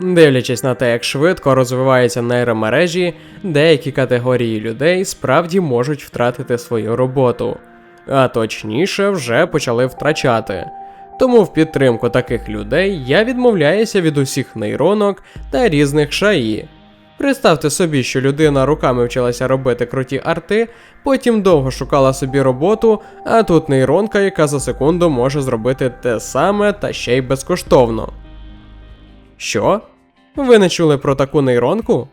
Дивлячись на те, як швидко розвиваються нейромережі, деякі категорії людей справді можуть втратити свою роботу, а точніше вже почали втрачати. Тому в підтримку таких людей я відмовляюся від усіх нейронок та різних шаї. Представте собі, що людина руками вчилася робити круті арти, потім довго шукала собі роботу, а тут нейронка, яка за секунду може зробити те саме та ще й безкоштовно. Що? Ви не чули про таку нейронку?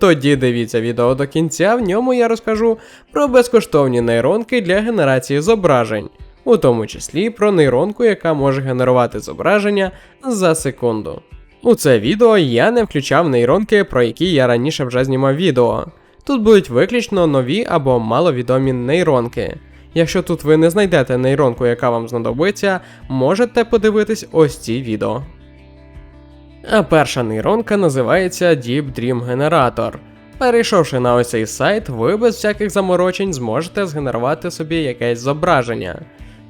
Тоді дивіться відео до кінця, в ньому я розкажу про безкоштовні нейронки для генерації зображень, у тому числі про нейронку, яка може генерувати зображення за секунду. У це відео я не включав нейронки, про які я раніше вже знімав відео. Тут будуть виключно нові або маловідомі нейронки. Якщо тут ви не знайдете нейронку, яка вам знадобиться, можете подивитись ось ці відео. А перша нейронка називається Deep Dream Generator. Перейшовши на ось цей сайт, ви без всяких заморочень зможете згенерувати собі якесь зображення.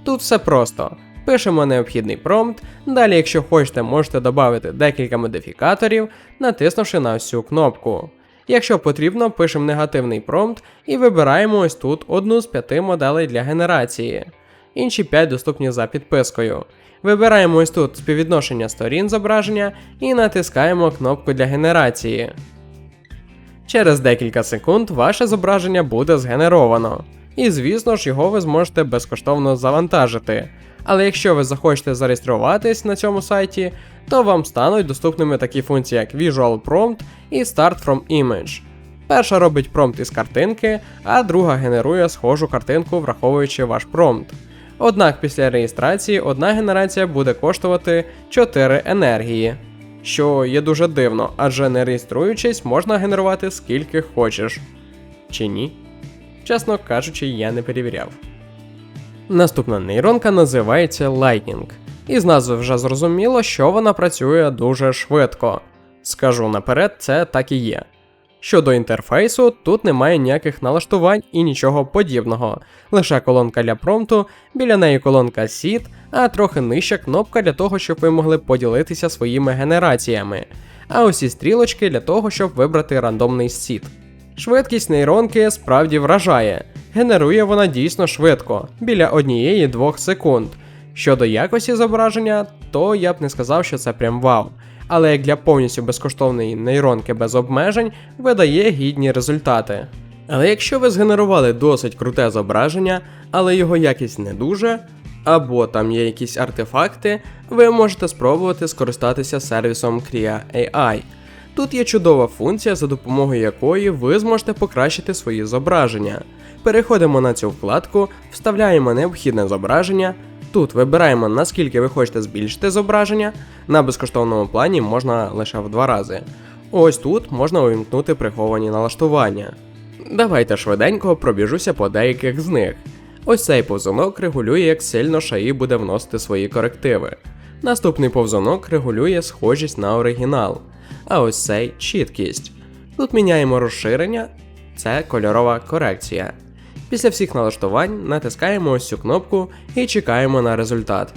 Тут все просто. Пишемо необхідний промпт, далі, якщо хочете, можете додати декілька модифікаторів, натиснувши на ось цю кнопку. Якщо потрібно, пишемо негативний промпт і вибираємо ось тут одну з п'яти моделей для генерації. Інші 5 доступні за підпискою. Вибираємо ось тут співвідношення сторін зображення і натискаємо кнопку для генерації. Через декілька секунд ваше зображення буде згенеровано. І звісно ж його ви зможете безкоштовно завантажити. Але якщо ви захочете зареєструватись на цьому сайті, то вам стануть доступними такі функції, як Visual Prompt і Start from Image. Перша робить промпт із картинки, а друга генерує схожу картинку, враховуючи ваш промпт. Однак після реєстрації одна генерація буде коштувати 4 енергії, що є дуже дивно, адже не реєструючись, можна генерувати скільки хочеш. Чи ні? Чесно кажучи, я не перевіряв. Наступна нейронка називається Lightning. Із назви вже зрозуміло, що вона працює дуже швидко. Скажу наперед, це так і є. Щодо інтерфейсу, тут немає ніяких налаштувань і нічого подібного. Лише колонка для промпту, біля неї колонка Seed, а трохи нижча кнопка для того, щоб ви могли поділитися своїми генераціями. А ось і стрілочки для того, щоб вибрати рандомний Seed. Швидкість нейронки справді вражає. Генерує вона дійсно швидко, біля однієї-двох секунд. Щодо якості зображення, то я б не сказав, що це прям вау. Але як для повністю безкоштовної нейронки без обмежень, видає гідні результати. Але якщо ви згенерували досить круте зображення, але його якість не дуже, або там є якісь артефакти, ви можете спробувати скористатися сервісом Crea AI. Тут є чудова функція, за допомогою якої ви зможете покращити свої зображення. Переходимо на цю вкладку, вставляємо необхідне зображення. Тут вибираємо наскільки ви хочете збільшити зображення. На безкоштовному плані можна лише в два рази. Ось тут можна увімкнути приховані налаштування. Давайте швиденько пробіжуся по деяких з них. Ось цей повзунок регулює, як сильно шаї буде вносити свої корективи. Наступний повзунок регулює схожість на оригінал. А ось цей чіткість. Тут міняємо розширення, це кольорова корекція. Після всіх налаштувань натискаємо ось цю кнопку і чекаємо на результат.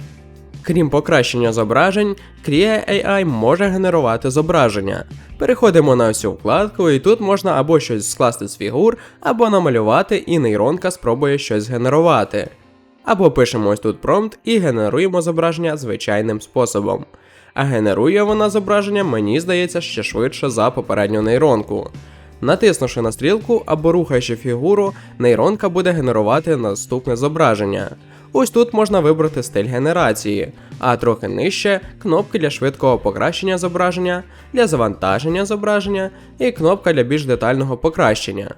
Крім покращення зображень, Crea AI може генерувати зображення. Переходимо на цю вкладку, і тут можна або щось скласти з фігур, або намалювати, і нейронка спробує щось генерувати. Або пишемо ось тут промпт і генеруємо зображення звичайним способом. А генерує вона зображення, мені здається, ще швидше за попередню нейронку. Натиснувши на стрілку або рухаючи фігуру, нейронка буде генерувати наступне зображення. Ось тут можна вибрати стиль генерації, а трохи нижче кнопки для швидкого покращення зображення, для завантаження зображення і кнопка для більш детального покращення.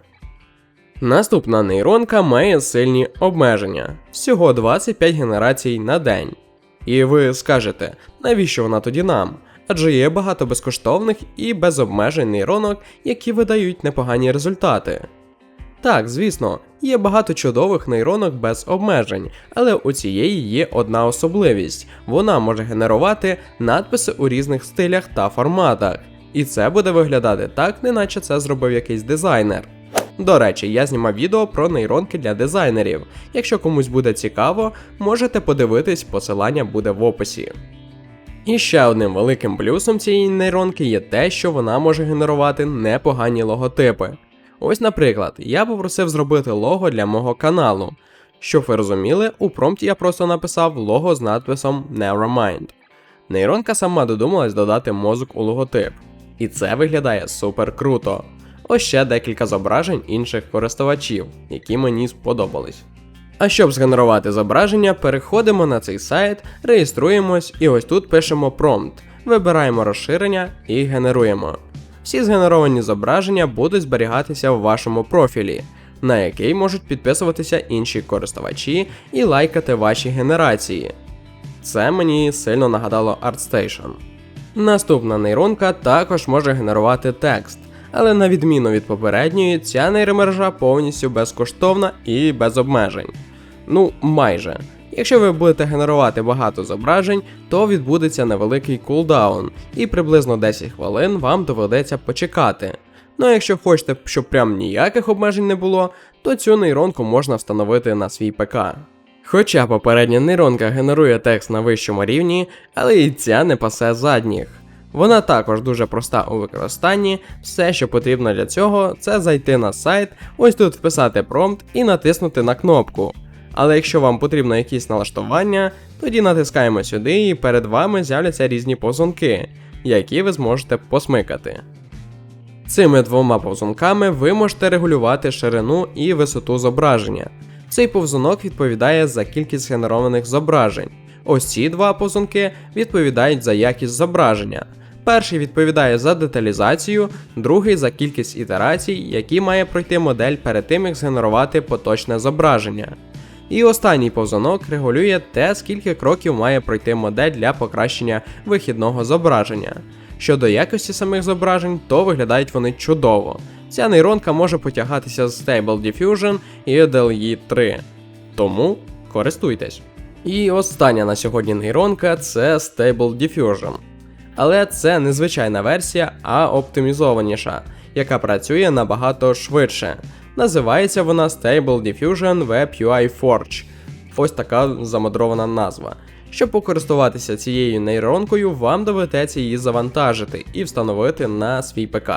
Наступна нейронка має сильні обмеження всього 25 генерацій на день. І ви скажете, навіщо вона тоді нам? Адже є багато безкоштовних і без обмежень нейронок, які видають непогані результати. Так, звісно, є багато чудових нейронок без обмежень, але у цієї є одна особливість: вона може генерувати надписи у різних стилях та форматах. І це буде виглядати так, неначе це зробив якийсь дизайнер. До речі, я знімав відео про нейронки для дизайнерів. Якщо комусь буде цікаво, можете подивитись, посилання буде в описі. І ще одним великим плюсом цієї нейронки є те, що вона може генерувати непогані логотипи. Ось, наприклад, я попросив зробити лого для мого каналу. Щоб ви розуміли, у промпті я просто написав лого з надписом Nevermind. Нейронка сама додумалась додати мозок у логотип. І це виглядає супер круто. Ось ще декілька зображень інших користувачів, які мені сподобались. А щоб згенерувати зображення, переходимо на цей сайт, реєструємось і ось тут пишемо промпт, вибираємо розширення і генеруємо. Всі згенеровані зображення будуть зберігатися в вашому профілі, на який можуть підписуватися інші користувачі і лайкати ваші генерації. Це мені сильно нагадало ArtStation. Наступна нейронка також може генерувати текст, але на відміну від попередньої, ця нейромережа повністю безкоштовна і без обмежень. Ну, майже. Якщо ви будете генерувати багато зображень, то відбудеться невеликий кулдаун, і приблизно 10 хвилин вам доведеться почекати. Ну а якщо хочете, щоб прям ніяких обмежень не було, то цю нейронку можна встановити на свій ПК. Хоча попередня нейронка генерує текст на вищому рівні, але і ця не пасе задніх. Вона також дуже проста у використанні. Все, що потрібно для цього, це зайти на сайт, ось тут вписати промпт і натиснути на кнопку. Але якщо вам потрібно якісь налаштування, тоді натискаємо сюди і перед вами з'являться різні повзунки, які ви зможете посмикати. Цими двома повзунками ви можете регулювати ширину і висоту зображення. Цей повзунок відповідає за кількість генерованих зображень. Ось ці два повзунки відповідають за якість зображення. Перший відповідає за деталізацію, другий за кількість ітерацій, які має пройти модель перед тим, як згенерувати поточне зображення. І останній повзунок регулює те, скільки кроків має пройти модель для покращення вихідного зображення. Щодо якості самих зображень, то виглядають вони чудово. Ця нейронка може потягатися з Stable Diffusion і DLE 3. Тому користуйтесь. І остання на сьогодні нейронка це Stable Diffusion. Але це не звичайна версія, а оптимізованіша, яка працює набагато швидше. Називається вона Stable Diffusion Web UI Forge. Ось така замодрована назва. Щоб покористуватися цією нейронкою, вам доведеться її завантажити і встановити на свій ПК.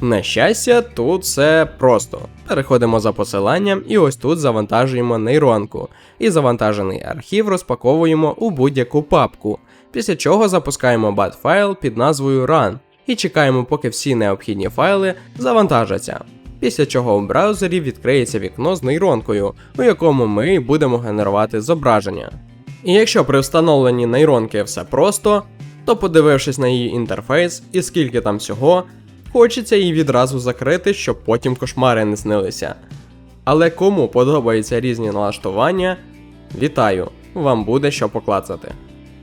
На щастя, тут все просто. Переходимо за посиланням і ось тут завантажуємо нейронку. І завантажений архів розпаковуємо у будь-яку папку, після чого запускаємо bat файл під назвою Run і чекаємо, поки всі необхідні файли завантажаться. Після чого у браузері відкриється вікно з нейронкою, у якому ми будемо генерувати зображення. І якщо при встановленні нейронки все просто, то подивившись на її інтерфейс і скільки там всього, хочеться її відразу закрити, щоб потім кошмари не снилися. Але кому подобаються різні налаштування, вітаю, вам буде що поклацати.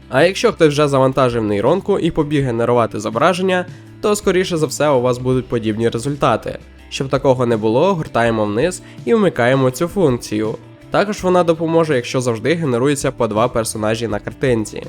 А якщо хтось вже завантажив нейронку і побіг генерувати зображення, то скоріше за все у вас будуть подібні результати. Щоб такого не було, гуртаємо вниз і вмикаємо цю функцію. Також вона допоможе, якщо завжди генерується по два персонажі на картинці.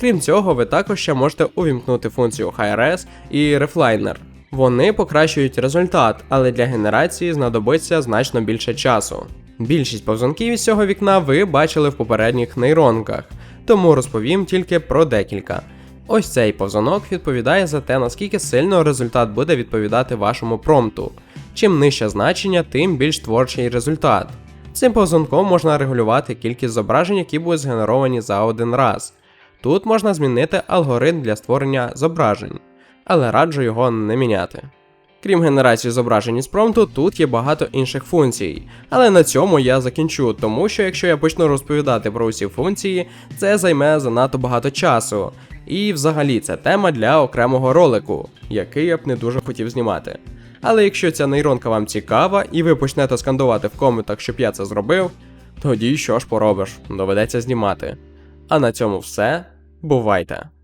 Крім цього, ви також ще можете увімкнути функцію Hi-Res і Refliner. Вони покращують результат, але для генерації знадобиться значно більше часу. Більшість повзунків із цього вікна ви бачили в попередніх нейронках, тому розповім тільки про декілька. Ось цей повзунок відповідає за те, наскільки сильно результат буде відповідати вашому промпту. Чим нижче значення, тим більш творчий результат. Цим повзунком можна регулювати кількість зображень, які будуть згенеровані за один раз. Тут можна змінити алгоритм для створення зображень, але раджу його не міняти. Крім генерації зображень із промпту, тут є багато інших функцій. Але на цьому я закінчу, тому що якщо я почну розповідати про усі функції, це займе занадто багато часу. І взагалі це тема для окремого ролику, який я б не дуже хотів знімати. Але якщо ця нейронка вам цікава і ви почнете скандувати в коментах, щоб я це зробив, тоді що ж поробиш, доведеться знімати. А на цьому все. Бувайте!